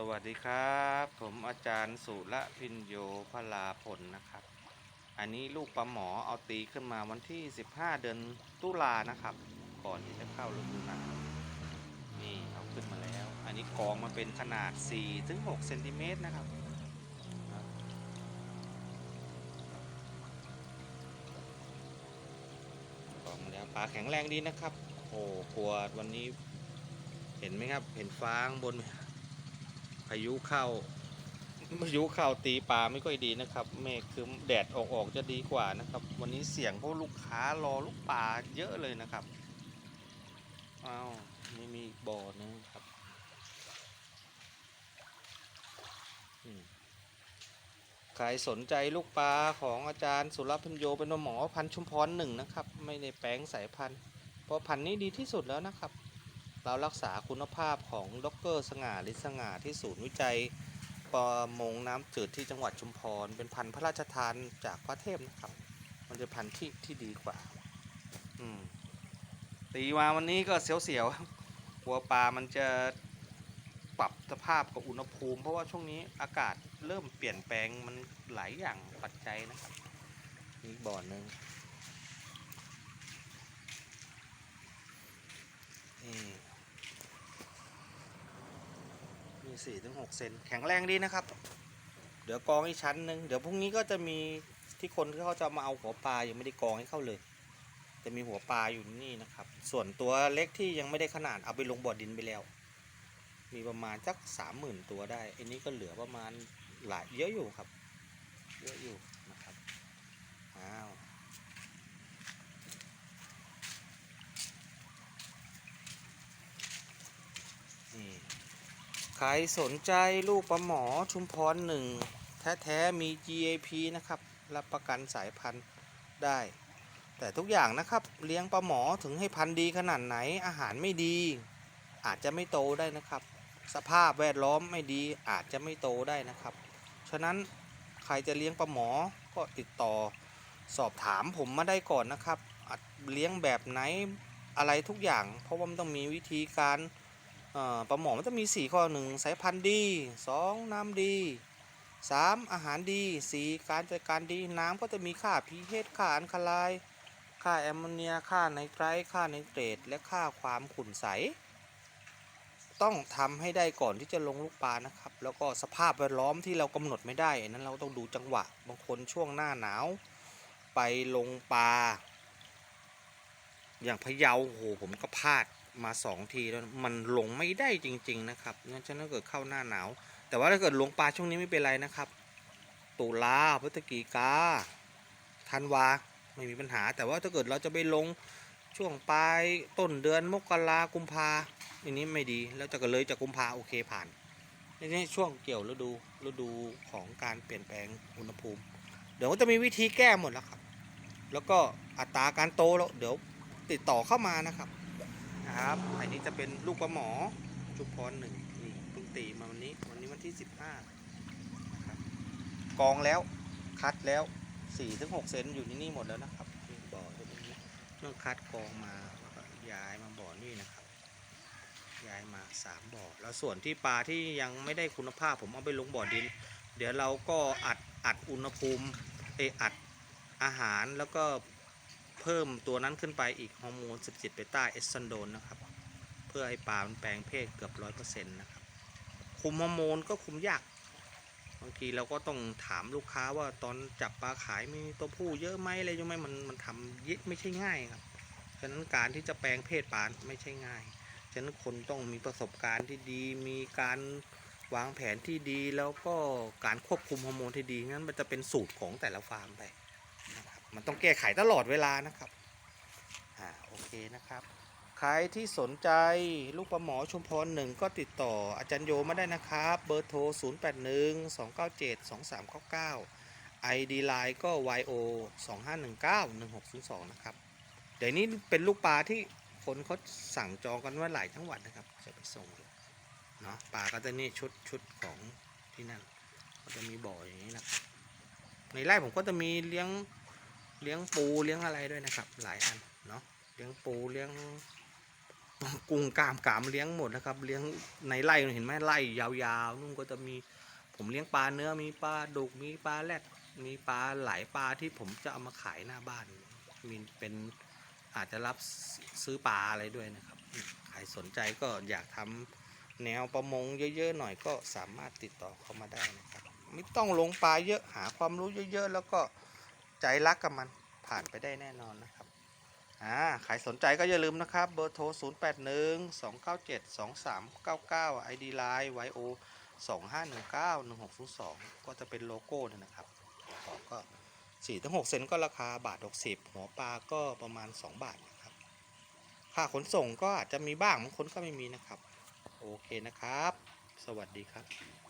สวัสดีครับ ผมอาจารย์สุรพินโยพลาพลนะครับ อันนี้ลูกปลาหมอเอาตีขึ้นมาวันที่ 15 เดือนตุลานะครับ ก่อนที่จะเข้าฤดูหนาวนี่เอาขึ้นมาแล้ว อันนี้กองมาเป็นขนาด 4 ถึง 6 เซนติเมตรนะครับ กองแล้วปลาแข็งแรงดีนะครับ โอ้กลัววันนี้เห็นไหมครับ เห็นฟางบน พายุเข้าพายุเข้าตีปลาไม่ค่อยดีนะครับ เมฆคือแดดออกออกจะดีกว่านะครับ วันนี้เสี่ยงเพราะลูกค้ารอลูกปลาเยอะเลยนะครับอ้าวไม่มีบ่อนึงครับใครสนใจลูกปลาของอาจารย์สุรพันโยเป็นหมอพันชุมพรหนึ่งนะครับ ไม่ได้แปลงสายพันธุ์เพราะพันธุ์นี้ดีที่สุดแล้วนะครับ เรารักษาคุณภาพของดรสง่าลิสง่าที่ศูนย์วิจัยประมงน้ำจืดที่จังหวัดชุมพร เป็นพันธุ์พระราชทานจากพระเทพนะครับ มันจะพันธุ์ที่ที่ดีกว่า อืมตีมาวันนี้ก็เสียวๆหัวปลามันจะปรับสภาพกับอุณหภูมิ เพราะว่าช่วงนี้อากาศเริ่มเปลี่ยนแปลงมันหลายอย่างปัจจัยนะครับนี่บ่อหนึ่ง สี่ถึงหกเซนแข็งแรงดีนะครับ เดี๋ยวกองอีกชั้นหนึ่งเดี๋ยวพรุ่งนี้ก็จะมีที่คนเขาจะมาเอาหัวปลายังไม่ได้กองให้เข้าเลย จะมีหัวปลาอยู่นี่นะครับ ส่วนตัวเล็กที่ยังไม่ได้ขนาดเอาไปลงบ่อดินไปแล้ว มีประมาณสักสามหมื่นตัวได้อันนี้ก็เหลือประมาณหลายเยอะอยู่ครับ เยอะอยู่นะครับอ้าว ใครสนใจลูกปลาหมอชุมพรหนึ่งแท้ๆมี GAP นะครับ รับประกันสายพันธุ์ได้ แต่ทุกอย่างนะครับเลี้ยงปลาหมอถึงให้พันธุ์ดีขนาดไหนอาหารไม่ดี อาจจะไม่โตได้นะครับ สภาพแวดล้อมไม่ดีอาจจะไม่โตได้นะครับ ฉะนั้นใครจะเลี้ยงปลาหมอก็ติดต่อสอบถามผมมาได้ก่อนนะครับเลี้ยงแบบไหนอะไรทุกอย่าง เพราะว่ามันต้องมีวิธีการ ปลาหมอมันจะมี 4 ข้อหนึ่งสายพันธุ์ดี2น้ำดี 3 อาหารดี 4 การจัดการดีน้ำก็จะมีค่า pH ค่าอัลคาไลน์ค่าแอมโมเนีย ค่าไนไตรท์ค่าไนเตรตและค่าความขุ่นใส ต้องทำให้ได้ก่อนที่จะลงลูกปลานะครับ แล้วก็สภาพแวดล้อมที่เรากำหนดไม่ได้นนั้นเราต้องดูจังหวะ บางคนช่วงหน้าหนาว ไปลงปลา อย่างพะเยาโอ้โหผมก็พลาด มาสองทีแล้วมันลงไม่ได้จริง ๆ นะครับงั้นฉะนั้นถ้าเกิดเข้าหน้าหนาว แต่ว่าถ้าเกิดลงปลาช่วงนี้ไม่เป็นไรนะครับ ตุลาพฤศจิกาธันวาไม่มีปัญหา แต่ว่าถ้าเกิดเราจะไปลงช่วงปลายต้นเดือนมกรากุมภาอันนี้ไม่ดีแล้วจะก็เลยจากกุมภาโอเคผ่านนนี้ช่วงเกี่ยวฤดูฤดูของการเปลี่ยนแปลงอุณหภูมิ เดี๋ยวก็จะมีวิธีแก้หมดแล้วครับ แล้วก็อัตราการโตแล้วเดี๋ยวติดต่อเข้ามานะครับ นะครับอันนี้จะเป็นลูกปลาหมอชุมพรหนึ่งนี่เพิ่งตีมาวันนี้ วันนี้วันที่สิบห้านะครับกองแล้วคัดแล้วสี่ถึงหกเซนอยู่ที่นี่หมดแล้วนะครับนี่บ่อตัวนี้เรื่องคัดกองมาแล้วก็ย้ายมาบ่อนี่นะครับ ย้ายมาสามบ่อแล้วส่วนที่ปลาที่ยังไม่ได้คุณภาพผมเอาไปลงบ่อดิน เดี๋ยวเราก็อัดอัดอุณหภูมิเอออัดอาหารแล้วก็ เพิ่มตัวนั้นขึ้นไปอีกฮอร์โมน 17 เบต้าเอสซันโดนนะครับ เพื่อให้ปลามันแปลงเพศเกือบร้อยเปอร์เซ็นต์นะครับ คุมฮอร์โมนก็คุมยากบางทีเราก็ต้องถามลูกค้าว่าตอนจับปลาขายมีตัวผู้เยอะไหมอะไรยังไหมมันมันทำเยอะไม่ใช่ง่ายครับฉะนั้นการที่จะแปลงเพศปลาไม่ใช่ง่ายฉะนั้นคนต้องมีประสบการณ์ที่ดี มีการวางแผนที่ดีแล้วก็การควบคุมฮอร์โมนที่ดีงั้นมันจะเป็นสูตรของแต่ละฟาร์มไป มันต้องแก้ไขตลอดเวลานะครับอ่าโอเคนะครับ ใครที่สนใจลูกปลาหมอชุมพรหนึ่งก็ติดต่ออาจารย์โยมาได้นะครับ เบอร์โทร 0 8 1 2 9 7 2 3 9 9 ID Line ก็ YO 2 5 1 9 1 6 0 2 นะครับ เดี๋ยวนี้เป็นลูกปลาที่คนเขาสั่งจองกันว่าหลายจังหวัดนะครับ จะไปส่งเนาะปลาก็จะนี่ชุดชุดของที่นั่นก็จะมีบ่ออย่างนี้นะในไร่ผมก็จะมีเลี้ยง เลี้ยงปูเลี้ยงอะไรด้วยนะครับ หลายอันเนาะเลี้ยงปูเลี้ยงกุ้งกามกามเลี้ยงหมดนะครับ เลี้ยงในไร่เห็นไหมไร่ยาวๆนู่นก็จะมีผมเลี้ยงปลาเนื้อมีปลาดุกมีปลาแรดมีปลาหลายปลาที่ผมจะเอามาขายหน้าบ้านมีเป็นอาจจะรับซื้อปลาอะไรด้วยนะครับใครสนใจก็อยากทำแนวประมงเยอะๆหน่อยก็สามารถติดต่อเข้ามาได้นะครับ ไม่ต้องลงปลาเยอะหาความรู้เยอะๆ แล้วก็ ใจรักกับมันผ่านไปได้แน่นอนนะครับอ่าใครสนใจก็อย่าลืมนะครับ เบอร์โทร 0 8 1 2 9 7 2 3 9 9 ID Line YO 2519 1602 ก็จะเป็นโลโก้นยนะครับของก็4ถึง6เซนก็ราคาบาท 60 หัวปลาก็ประมาณ 2 บาทนะครับ ค่าขนส่งก็อาจจะมีบ้างบางคนก็ไม่มีนะครับ โอเคนะครับ สวัสดีครับ